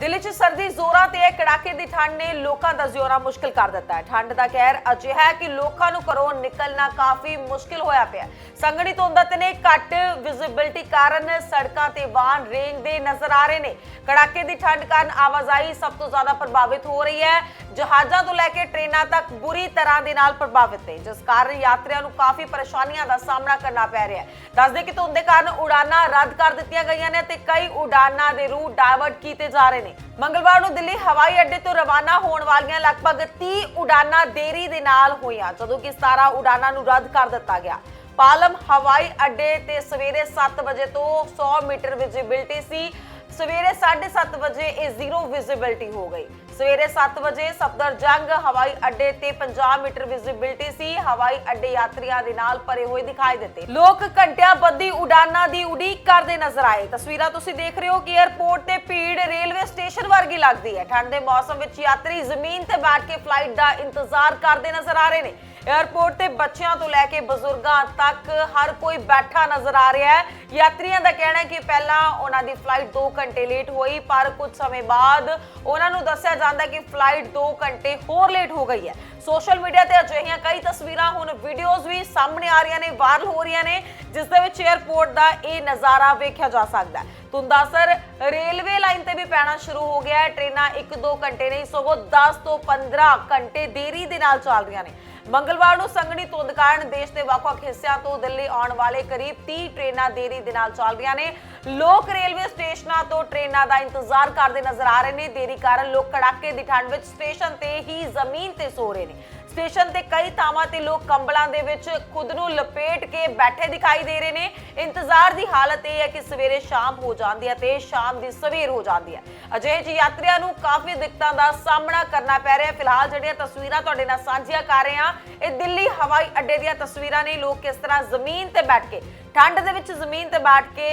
ਦਿੱਲੀ 'ਚ ਸਰਦੀ ਜ਼ੋਰਾਂ ਤੇ ਹੈ। ਕੜਾਕੇ ਦੀ ਠੰਡ ਨੇ ਲੋਕਾਂ ਦਾ ਜਿਉਣਾ ਮੁਸ਼ਕਲ ਕਰ ਦਿੱਤਾ ਹੈ। ਠੰਡ ਦਾ ਕਹਿਰ ਅਜਿਹਾ ਹੈ ਕਿ ਲੋਕਾਂ ਨੂੰ ਘਰੋਂ ਨਿਕਲਣਾ ਕਾਫੀ ਮੁਸ਼ਕਲ ਹੋਇਆ ਪਿਆ ਹੈ। ਸੰਘਣੀ ਧੁੰਦ ਨੇ ਘੱਟ ਵਿਜ਼ਿਬਿਲਟੀ ਕਾਰਨ ਸੜਕਾਂ ਤੇ ਵਾਹਨ ਰੇਂਗਦੇ ਨਜ਼ਰ ਆ ਰਹੇ ਨੇ। ਕੜਾਕੇ ਦੀ ਠੰਡ ਕਾਰਨ ਆਵਾਜਾਈ ਸਭ ਤੋਂ ਜ਼ਿਆਦਾ ਪ੍ਰਭਾਵਿਤ ਹੋ ਰਹੀ ਹੈ। ਜਹਾਜ਼ਾਂ ਤੋਂ ਲੈ ਕੇ ਟ੍ਰੇਨਾਂ ਤੱਕ ਬੁਰੀ ਤਰ੍ਹਾਂ ਦੇ ਨਾਲ ਪ੍ਰਭਾਵਿਤ ਨੇ, ਜਿਸ ਕਾਰਨ ਯਾਤਰੀਆਂ ਨੂੰ ਕਾਫੀ ਪਰੇਸ਼ਾਨੀਆਂ ਦਾ ਸਾਹਮਣਾ ਕਰਨਾ ਪੈ ਰਿਹਾ ਹੈ। ਦੱਸਦੇ ਕਿ ਧੁੰਦ ਦੇ ਕਾਰਨ ਉਡਾਨਾਂ ਰੱਦ ਕਰ ਦਿੱਤੀਆਂ ਗਈਆਂ ਨੇ ਤੇ ਕਈ ਉਡਾਨਾਂ ਦੇ ਰੂਟ ਡਾਇਵਰਟ ਕੀਤੇ ਜਾ ਰਹੇ ਨੇ। ਮੰਗਲਵਾਰ ਨੂੰ ਦਿੱਲੀ ਹਵਾਈ ਅੱਡੇ ਤੋਂ ਰਵਾਨਾ ਹੋਣ ਵਾਲੀਆਂ ਲਗਭਗ 30 ਉਡਾਨਾਂ ਦੇਰੀ ਦੇ ਨਾਲ ਹੋਈਆਂ, ਜਦੋਂ ਕਿ 17 ਉਡਾਨਾਂ ਨੂੰ ਰੱਦ ਕਰ ਦਿੱਤਾ ਗਿਆ। ਪਾਲਮ ਹਵਾਈ ਅੱਡੇ ਤੇ ਸਵੇਰੇ 7 ਵਜੇ ਤੋਂ 100 ਮੀਟਰ ਵਿਜ਼ਿਬਿਲਟੀ ਸੀ। ਸਵੇਰੇ 7:30 ਵਜੇ ਇਹ ਜ਼ੀਰੋ ਵਿਜ਼ਿਬਿਲਟੀ ਹੋ ਗਈ। ਸਵੇਰੇ 7 ਵਜੇ ਸਫਦਰਜੰਗ ਹਵਾਈ ਅੱਡੇ ਤੇ 50 ਮੀਟਰ ਵਿਜ਼ਿਬਿਲਟੀ ਸੀ। ਹਵਾਈ ਅੱਡੇ ਯਾਤਰੀਆਂ ਦੇ ਨਾਲ ਭਰੇ ਹੋਏ ਦਿਖਾਈ ਦਿੱਤੇ। ਲੋਕ ਘੰਟਿਆਂ ਬੱਧੀ ਉਡਾਨਾਂ ਦੀ ਉਡੀਕ ਕਰਦੇ ਨਜ਼ਰ ਆਏ। ਤਸਵੀਰਾਂ ਤੁਸੀਂ ਦੇਖ ਰਹੇ ਹੋ ਕਿ 에ਅਰਪੋਰਟ ਤੇ ਭੀੜ ਰੇਲਵੇ ਸਟੇਸ਼ਨ ਵਰਗੀ ਲੱਗਦੀ ਹੈ। ਠੰਡ ਦੇ ਮੌਸਮ ਵਿੱਚ ਯਾਤਰੀ ਜ਼ਮੀਨ ਤੇ ਬੈਠ ਕੇ ਫਲਾਈਟ ਦਾ ਇੰਤਜ਼ਾਰ ਕਰਦੇ ਨਜ਼ਰ ਆ ਰਹੇ ਨੇ। 에ਅਰਪੋਰਟ ਤੇ ਬੱਚਿਆਂ ਤੋਂ ਲੈ ਕੇ ਬਜ਼ੁਰਗਾਂ ਤੱਕ ਹਰ ਕੋਈ ਬੈਠਾ ਨਜ਼ਰ ਆ ਰਿਹਾ ਹੈ। ਯਾਤਰੀਆਂ ਦਾ ਕਹਿਣਾ ਹੈ ਕਿ ਪਹਿਲਾਂ ਉਹਨਾਂ ਦੀ ਫਲਾਈਟ 2 ਘੰਟੇ ਲੇਟ ਹੋਈ, ਪਰ ਕੁਝ ਸਮੇਂ ਬਾਅਦ ਉਹਨਾਂ ਨੂੰ ਦੱਸਿਆ ਜਾਂਦਾ ਕਿ ਫਲਾਈਟ 2 ਘੰਟੇ ਹੋਰ ਲੇਟ ਹੋ ਗਈ ਹੈ। ਸੋਸ਼ਲ ਮੀਡੀਆ ਤੇ ਅਜਿਹੀਆਂ ਕਈ ਤਸਵੀਰਾਂ ਹੁਣ ਵੀਡੀਓਜ਼ ਵੀ ਸਾਹਮਣੇ ਆ ਰਹੀਆਂ ਨੇ ਵਾਇਰਲ ਹੋ ਰਹੀਆਂ ਨੇ, ਜਿਸ ਦੇ ਵਿੱਚ 에ਅਰਪੋਰਟ ਦਾ ਇਹ ਨਜ਼ਾਰਾ ਵੇਖਿਆ ਜਾ ਸਕਦਾ ਹੈ। ਧੁੰਦਾ ਅਸਰ ਰੇਲਵੇ ਲਾਈਨ ਤੇ ਵੀ ਪੈਣਾ ਸ਼ੁਰੂ ਹੋ ਗਿਆ ਹੈ। ਟ੍ਰੇਨਾਂ 1-2 ਘੰਟੇ ਨਹੀਂ, ਸਗੋਂ 10 ਤੋਂ 15 ਘੰਟੇ ਦੇਰੀ ਦੇ ਨਾਲ ਚੱਲ ਰਹੀਆਂ ਨੇ। ਮੰਗਲਵਾਰ ਨੂੰ ਸੰਘਣੀ ਧੁੰਦ ਕਾਰਨ ਦੇਸ਼ ਦੇ ਵੱਖ-ਵੱਖ ਹਿੱਸਿਆਂ ਤੋਂ ਦਿੱਲੀ ਆਉਣ ਵਾਲੇ ਕਰੀਬ 30 ਟ੍ਰੇਨਾਂ ਦੇਰੀ ਦੇ ਨਾਲ ਚੱਲ ਰਹੀਆਂ ਨੇ। ਲੋਕ ਰੇਲਵੇ ਸਟੇਸ਼ਨਾਂ ਤੋਂ ਟ੍ਰੇਨਾਂ ਦਾ ਇੰਤਜ਼ਾਰ ਕਰਦੇ ਨਜ਼ਰ ਆ ਰਹੇ ਨੇ। ਦੇਰੀ ਕਾਰਨ ਲੋਕ ਕੜਾਕੇ ਦੀ ਠੰਡ ਵਿੱਚ ਸਟੇਸ਼ਨ ਤੇ ਹੀ ਜ਼ਮੀਨ ਤੇ ਸੋ ਰਹੇ ਨੇ। ਸਟੇਸ਼ਨ ਤੇ ਕਈ ਥਾਵਾਂ ਤੇ ਲੋਕ ਕੰਬਲਾਂ ਦੇ ਵਿੱਚ ਖੁਦ ਨੂੰ ਲਪੇਟ ਕੇ ਬੈਠੇ ਦਿਖਾਈ ਦੇ ਰਹੇ ਨੇ। ਇੰਤਜ਼ਾਰ ਦੀ ਹਾਲਤ ਇਹ ਹੈ ਕਿ ਸਵੇਰੇ ਸ਼ਾਮ ਹੋ ਜਾਂਦੀ ਹੈ ਤੇ ਸ਼ਾਮ ਦੀ ਸਵੇਰ ਹੋ ਜਾਂਦੀ ਹੈ। ਅਜਿਹੇ ਜਿਹੇ ਯਾਤਰੀਆਂ ਨੂੰ ਕਾਫੀ ਦਿੱਕਤਾਂ ਦਾ ਸਾਹਮਣਾ ਕਰਨਾ ਪੈ ਰਿਹਾ ਫਿਲਹਾਲ ਜਿਹੜੀਆਂ ਤਸਵੀਰਾਂ ਤੁਹਾਡੇ ਨਾਲ ਸਾਂਝੀਆਂ ਕਰ ਰਹੇ ਹਾਂ, ਇਹ ਦਿੱਲੀ ਹਵਾਈ ਅੱਡੇ ਦੀਆਂ ਤਸਵੀਰਾਂ ਨੇ। ਲੋਕ ਕਿਸ ਤਰ੍ਹਾਂ ਜ਼ਮੀਨ ਤੇ ਬੈਠ ਕੇ, ਠੰਡ ਦੇ ਵਿੱਚ ਜ਼ਮੀਨ ਤੇ ਬੈਠ ਕੇ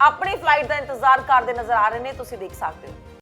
ਆਪਣੀ ਫਲਾਈਟ ਦਾ ਇੰਤਜ਼ਾਰ ਕਰਦੇ ਨਜ਼ਰ ਆ ਰਹੇ ਨੇ ਤੁਸੀਂ ਦੇਖ ਸਕਦੇ ਹੋ।